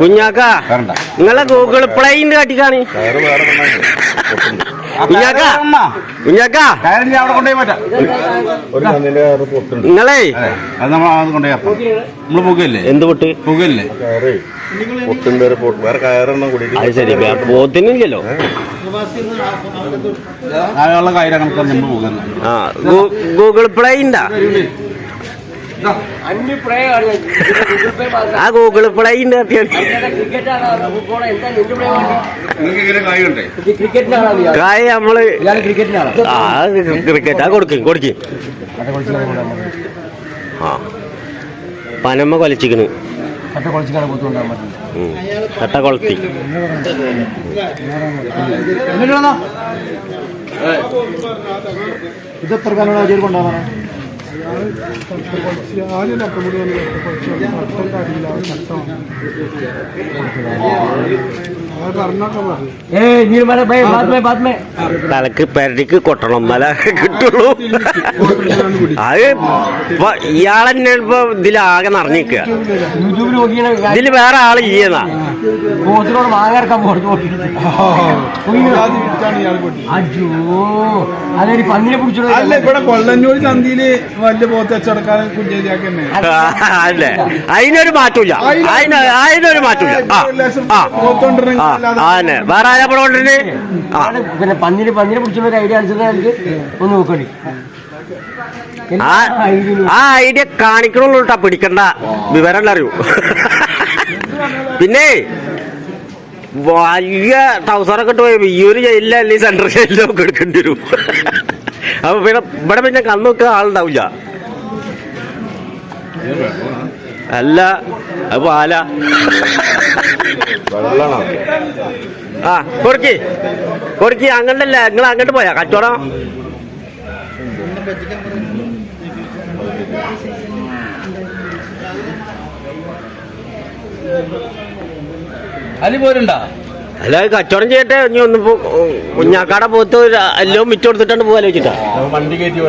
കുഞ്ഞാക്ക നിങ്ങളെ ഗൂഗിൾ പ്ലേന്ന് കാട്ടിക്കാണ്. കുഞ്ഞാക്ക കുഞ്ഞാക്ക. നിങ്ങളെ. എന്ത് പൊട്ട്? പുകയില്ലേ അത് ശരി പോത്തിനില്ലല്ലോ നമ്മൾ പുകയുന്നത് ആ ഗൂഗിൾ പ്ലേ ഉണ്ട് കായ നമ്മൾ കൊടുക്കും കൊടുക്കും. ആ. പനമ്മ കൊലച്ചിക്കണ്. കട്ട കൊളത്തി. ഇത് എത്ര കാലമാണ് Área da comunidade, a área da comunidade, a área da comunidade, തലക്ക് പെരടിക്ക് കൊട്ടണം എന്നാലേ കിട്ടുള്ളൂ. അത് ഇയാളെന്നെ ഇപ്പൊ ഇതിലാകെ നിറഞ്ഞിക്ക ഇതിൽ വേറെ ആൾ ചെയ്യുന്നാ വാങ്ങാർക്കാൻ അയ്യോ. ഇവിടെ വലിയ അതിനൊരു മാറ്റൂല അതിനൊരു മാറ്റമില്ല ആ. അതന്നെ വേറെ ആരാ പടം കൊണ്ടിരുന്നേ പിന്നെ പന്നിന് പന്നിനെ പിടിച്ചുള്ള ഒരു ഐഡിയ എനിക്ക് ഒന്ന് നോക്കണി ആ ഐഡിയ കാണിക്കണുള്ളൂ കേട്ടാ പിടിക്കണ്ട. വിവരം അറിയൂ. പിന്നെ വലിയ ടൗസറൊക്കെ ഇട്ട് പോയി ഈ ഒരു ജയിലില്ല അല്ലെങ്കിൽ സെൻട്രൽ ജയിലിലോ ഒക്കെ എടുക്കേണ്ടി വരും. അപ്പൊ പിന്നെ ഇവിടെ പിന്നെ കണ്ണൊക്കെ ആളുണ്ടാവില്ല. അല്ല അപ്പൊ വെള്ളമാണ് ആ കൊടുക്കി കൊടുക്കി അങ്ങോട്ടല്ല നിങ്ങൾ അങ്ങോട്ട് പോയാ? കച്ചവടം അലി പോരുണ്ടാ? അല്ല കച്ചവടം ചെയ്യട്ടെ ഇനി ഒന്ന് കുഞ്ഞാക്കാടെ പോത്ത് എല്ലാം മിറ്റം കൊടുത്തിട്ടാണ് പോകാൻ വെച്ചിട്ടാ? വണ്ടി കയറ്റി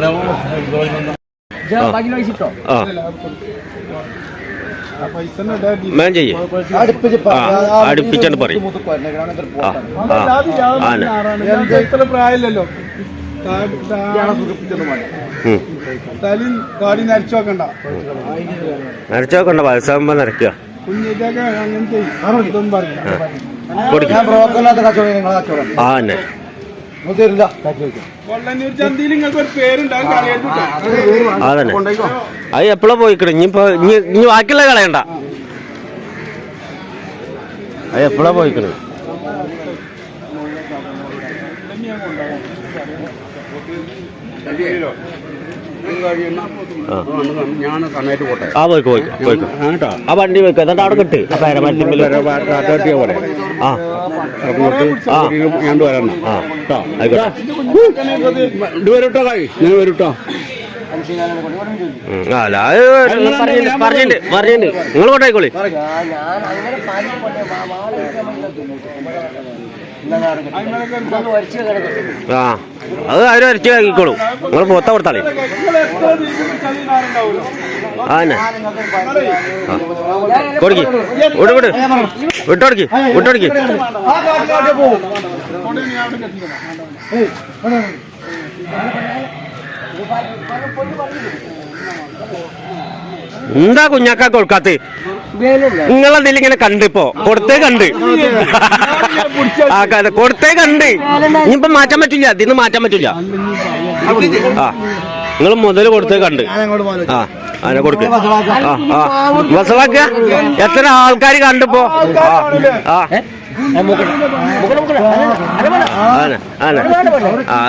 മേൻ ചെയ്യേ. അടുപ്പിച്ചാണ്ട് പറയും. ഇത്ര പ്രായമില്ലല്ലോ നരച്ചു നോക്കണ്ട വയസ്സാകുമ്പോ നരക്കുക ആ തന്നെ തരില്ല കൊള്ളന്നൂർ ചന്തയിൽ നിങ്ങൾക്ക് ഒരു പേരുണ്ടാകും കളയരുത് ആ തന്നെ അത് എപ്പോഴാ പോയിക്കണേ? ഇനിയിപ്പോ ഇനി ഇനി ബാക്കിയുള്ള കളയണ്ട. അത് എപ്പോഴാ പോയിക്കണേ? പോട്ടെ ആ. പോയിക്കോ പോയിക്കോ പോയിക്കോ. ആ വണ്ടി പോയിക്കോ. എന്നിട്ട് അവിടെ കിട്ടി. ആ പേരമരത്തിന്മേൽ പോലെ. ആ. ആ. ഞാൻ വരണം. ആ. ആയിക്കോട്ടെ. ഇടുവരട്ടോ കായി ഞാൻ വരൂട്ടോ. അല്ല അത് പറഞ്ഞിട്ടുണ്ട് പറഞ്ഞിട്ടുണ്ട് പറഞ്ഞിട്ടുണ്ട് നിങ്ങൾ കൊണ്ടായിക്കോളി ഞാൻ അങ്ങനെ പാലിപ്പോട്ടെ വരച്ച് കിടക്കും ആ അത് അവർ വരച്ച് ആക്കിക്കോളൂ നിങ്ങൾ പോത്ത കൊടുത്താളി ആ കൊടുക്കി വിട്ട് വിട്ട് വിട്ടോടുക്കി വിട്ടോടുക്കി എന്താ കുഞ്ഞാക്ക കൊടുക്കാത്ത നിങ്ങളതിൽ ഇങ്ങനെ കണ്ട് ഇപ്പോ. കൊടുത്തേ കണ്ട്. ആ കൊടുത്തേ കണ്ട്. ഇനിയിപ്പൊ മാറ്റാൻ പറ്റില്ല. അതിന്ന് മാറ്റാൻ പറ്റില്ല. ആ നിങ്ങൾ മുതൽ കൊടുത്തേ കണ്ട്. ആ അതിനെ കൊടുക്ക. വസവാക്ക എത്ര ആൾക്കാർ കണ്ടിപ്പോ ആ ആന ആന. ആ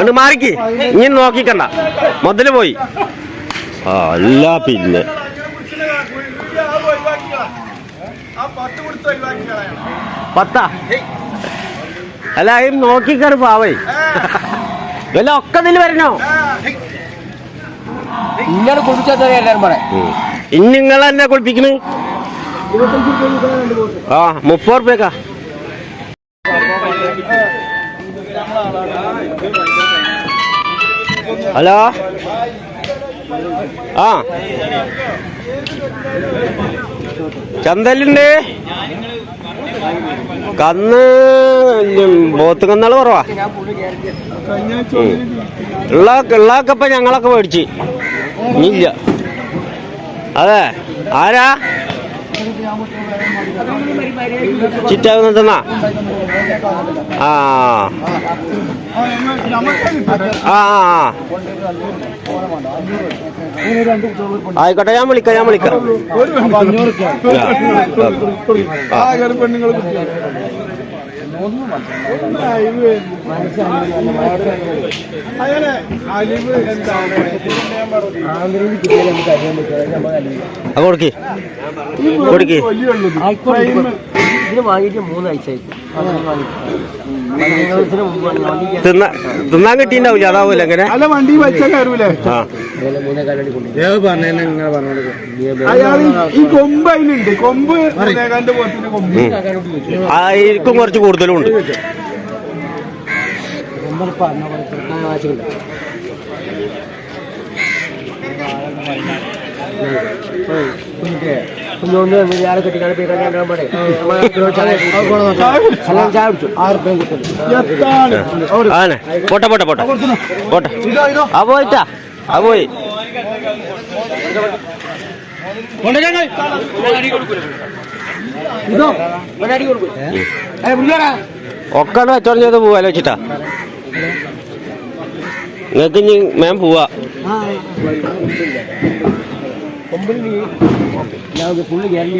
അത് മാറിക്ക്. ഇങ്ങനെ നോക്കിക്കണ്ട. മുതൽ പോയി. ആ അല്ല പിന്നെ. പത്ത്? അല്ല ഈ നോക്കിക്കാറ് പാവേ. വല്ല ഒക്കെ ഇതിൽ വരണോ? ഇങ്ങനെ കുടിച്ചാൽ എല്ലാരും പറയാം ഇനി നിങ്ങൾ തന്നെ കുളിപ്പിക്കണ്? ആ മുപ്പത് റുപ്യക്കാ. ഹലോ? ആ. ചന്തലുണ്ട്. കന്ന് ബോത്ത് കന്നാൾ കുറവാ. കഴിഞ്ഞ ചോദ്യം ഉള്ള ഉള്ളതൊക്കെ ഇപ്പൊ ഞങ്ങളൊക്കെ മേടിച്ച്. ഇല്ല അതെ. ആരാ? ചിറ്റാകുന്ന ആ. ആയിക്കോട്ടെ ഞാൻ വിളിക്കാം ഞാൻ വിളിക്കാം. പെണ്ണുങ്ങൾ അലിവ് എന്താണ് അത് കൊടുക്ക്. കൊടുക്ക്. ഇതിന് വാങ്ങിയിട്ട് മൂന്നാഴ്ചയായി തിന്നാൻ കിട്ടിണ്ടാവില്ല അതാവൂല അങ്ങനെ? അല്ല വണ്ടി വെച്ചാൽ കയറൂലേ? ആയിരിക്കും കുറച്ച് കൂടുതലും ഉണ്ട്. കുഞ്ഞോണ്ട് ഞാനെ കെട്ടിക്കാണ് പോയി കല്യാണം പാടെ. അല്ല ചായ കുടിച്ചു. ആറ് രൂപയും കിട്ടും എത്താണ്? ആണ്. പോട്ടെ പോട്ടെ പോട്ടെ. പോട്ടെ. ആ പോയിട്ടാ. ആ പോയി ഒക്കെ കച്ചവടം ചെയ്ത് പോവാലോ വെച്ചിട്ടാ? നിങ്ങൾക്ക് ഇനി മേം പോവാ. കൊമ്പിൽ ഫുള്ള് ഗ്യാരണ്ടി